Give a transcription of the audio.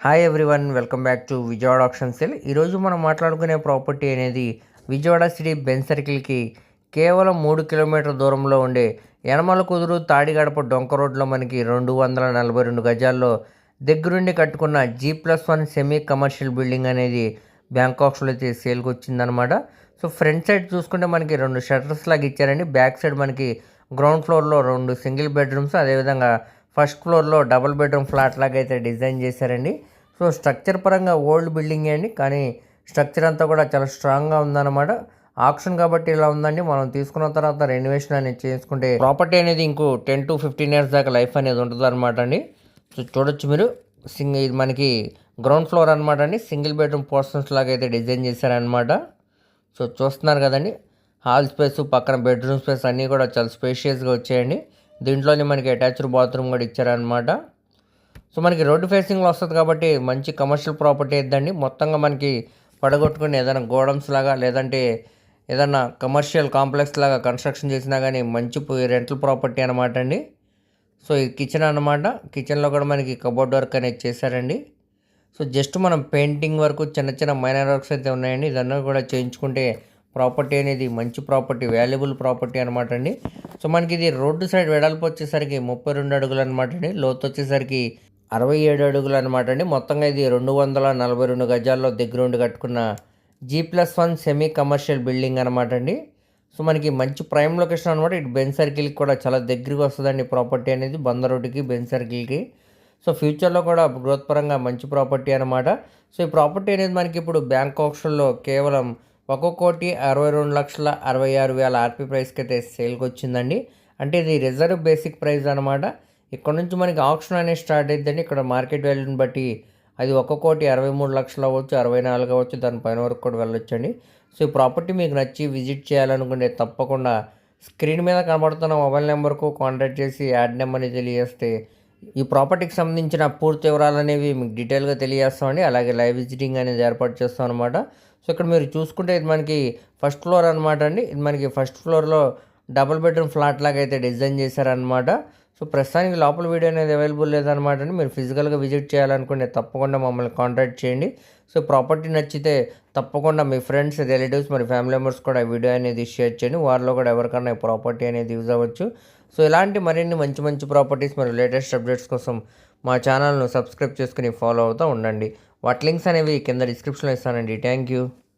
Hi everyone welcome back to Vijayawada option cell ఈరోజు మనం మాట్లాడుకునే ప్రాపర్టీ అనేది విజయవాడ సిటీ బెన్ సర్కిల్కి కేవలం మూడు కిలోమీటర్ దూరంలో ఉండే యనమల కుదురు తాడిగడప డొంక రోడ్లో మనకి రెండు వందల నలభై రెండు గజాల్లో దగ్గరుండి కట్టుకున్న G plus one semi commercial building అనేది బ్యాంకాక్స్లో అయితే సేల్కి వచ్చిందనమాట సో ఫ్రంట్ సైడ్ చూసుకుంటే మనకి రెండు షట్టర్స్ లాగా ఇచ్చారండి. బ్యాక్ సైడ్ మనకి గ్రౌండ్ ఫ్లోర్లో రెండు సింగిల్ బెడ్రూమ్స్ అదేవిధంగా ఫస్ట్ ఫ్లోర్లో డబుల్ బెడ్రూమ్ ఫ్లాట్ లాగా అయితే డిజైన్ చేశారండి. సో స్ట్రక్చర్ పరంగా ఓల్డ్ బిల్డింగే అండి. కానీ స్ట్రక్చర్ అంతా కూడా చాలా స్ట్రాంగ్గా ఉందన్నమాట. ఆప్షన్ కాబట్టి ఇలా ఉందండి. మనం తీసుకున్న తర్వాత రెనివేషన్ అనేది చేసుకుంటే ప్రాపర్టీ అనేది ఇంకో టెన్ టు ఫిఫ్టీన్ ఇయర్స్ దాకా లైఫ్ అనేది ఉంటుంది అనమాట అండి. సో చూడొచ్చు మీరు. సింగ్ ఇది మనకి గ్రౌండ్ ఫ్లోర్ అనమాట అండి. సింగిల్ బెడ్రూమ్ పోర్షన్స్ లాగా అయితే డిజైన్ చేశారనమాట సో చూస్తున్నారు కదండి. హాల్ స్పేస్ పక్కన బెడ్రూమ్ స్పేస్ అన్నీ కూడా చాలా స్పేషియస్గా వచ్చాయండి. దీంట్లోనే మనకి అటాచ్డ్ బాత్రూమ్ కూడా ఇచ్చారనమాట సో మనకి రోడ్డు ఫేసింగ్లో వస్తుంది కాబట్టి మంచి కమర్షియల్ ప్రాపర్టీ ఇద్దండి మొత్తంగా మనకి పడగొట్టుకుని ఏదైనా గోడమ్స్ లాగా లేదంటే ఏదైనా కమర్షియల్ కాంప్లెక్స్ లాగా కన్స్ట్రక్షన్ చేసినా కానీ మంచి రెంటల్ ప్రాపర్టీ అనమాట అండి. సో ఇది కిచెన్ అనమాట కిచెన్లో కూడా మనకి కబోర్డ్ వర్క్ అనేది చేశారండి. సో జస్ట్ మనం పెయింటింగ్ వరకు చిన్న చిన్న మైనర్ వర్క్స్ అయితే ఉన్నాయండి. ఇదన్నీ కూడా చేయించుకుంటే ప్రాపర్టీ అనేది మంచి ప్రాపర్టీ వాల్యుబుల్ ప్రాపర్టీ అనమాట అండి. సో మనకి ఇది రోడ్డు సైడ్ వెడల్పు వచ్చేసరికి ముప్పై రెండు అడుగులు అనమాట అండి. లోతు వచ్చేసరికి అరవై ఏడు అడుగులు అనమాట అండి. మొత్తంగా ఇది రెండు వందల నలభై రెండు గజాల్లో దగ్గరుండి కట్టుకున్న G plus one semi commercial building అనమాట అండి. సో మనకి మంచి ప్రైమ్ లొకేషన్ అనమాట ఇటు బెన్ సర్కిల్కి కూడా చాలా దగ్గరికి వస్తుందండి ప్రాపర్టీ అనేది. బంద రోడ్డుకి బెన్ సర్కిల్కి సో ఫ్యూచర్లో కూడా గ్రోత్ పరంగా మంచి ప్రాపర్టీ అనమాట సో ఈ ప్రాపర్టీ అనేది మనకి ఇప్పుడు బ్యాంక్ ఆప్షన్లో కేవలం ఒక కోటి అరవై రెండు లక్షల అరవై ఆరు వేల ఆర్పీ ప్రైస్కి అయితే సేల్కి వచ్చిందండి అంటే ఇది రిజర్వ్ బేసిక్ ప్రైస్ అనమాట ఇక్కడ నుంచి మనకి ఆప్షన్ అనేది స్టార్ట్ అయిద్దండి. ఇక్కడ మార్కెట్ వాల్యూని బట్టి అది ఒక కోటి అరవై మూడు లక్షలు అవ్వచ్చు అరవై నాలుగు అవ్వచ్చు దానిపైన వరకు కూడా వెళ్ళొచ్చండి. సో ఈ ప్రాపర్టీ మీకు నచ్చి విజిట్ చేయాలనుకుంటే తప్పకుండా స్క్రీన్ మీద కనబడుతున్న మొబైల్ నెంబర్కు కాంటాక్ట్ చేసి యాడ్ నెంబర్ని తెలియజేస్తే ఈ ప్రాపర్టీకి సంబంధించిన పూర్తి వివరాలు అనేవి మీకు డీటెయిల్గా తెలియజేస్తామండి. అలాగే లైవ్ విజిటింగ్ అనేది ఏర్పాటు చేస్తాం అనమాట సో ఇక్కడ మీరు చూసుకుంటే ఇది మనకి ఫస్ట్ ఫ్లోర్ అనమాట అండి. ఇది మనకి ఫస్ట్ ఫ్లోర్లో డబుల్ బెడ్రూమ్ ఫ్లాట్ లాగా అయితే డిజైన్ చేశారనమాట సో ప్రస్తుతానికి లోపల వీడియో అనేది అవైలబుల్ లేదనమాట అండి. మీరు ఫిజికల్గా విజిట్ చేయాలనుకుంటే తప్పకుండా మమ్మల్ని కాంటాక్ట్ చేయండి. సో ప్రాపర్టీ నచ్చితే తప్పకుండా మీ ఫ్రెండ్స్ రిలేటివ్స్ మరి ఫ్యామిలీ మెంబర్స్ కూడా వీడియో అనేది షేర్ చేయండి. వారిలో కూడా ఎవరికన్నా ఈ ప్రాపర్టీ అనేది యూజ్ అవ్వచ్చు. సో ఇలాంటి మరిన్ని మంచి మంచి ప్రాపర్టీస్ మరియు లేటెస్ట్ అప్డేట్స్ కోసం మా ఛానల్ను సబ్స్క్రైబ్ చేసుకుని ఫాలో అవుతూ ఉండండి. వాటి లింక్స్ అనేవి కింద డిస్క్రిప్షన్లో ఇస్తానండి. Thank you.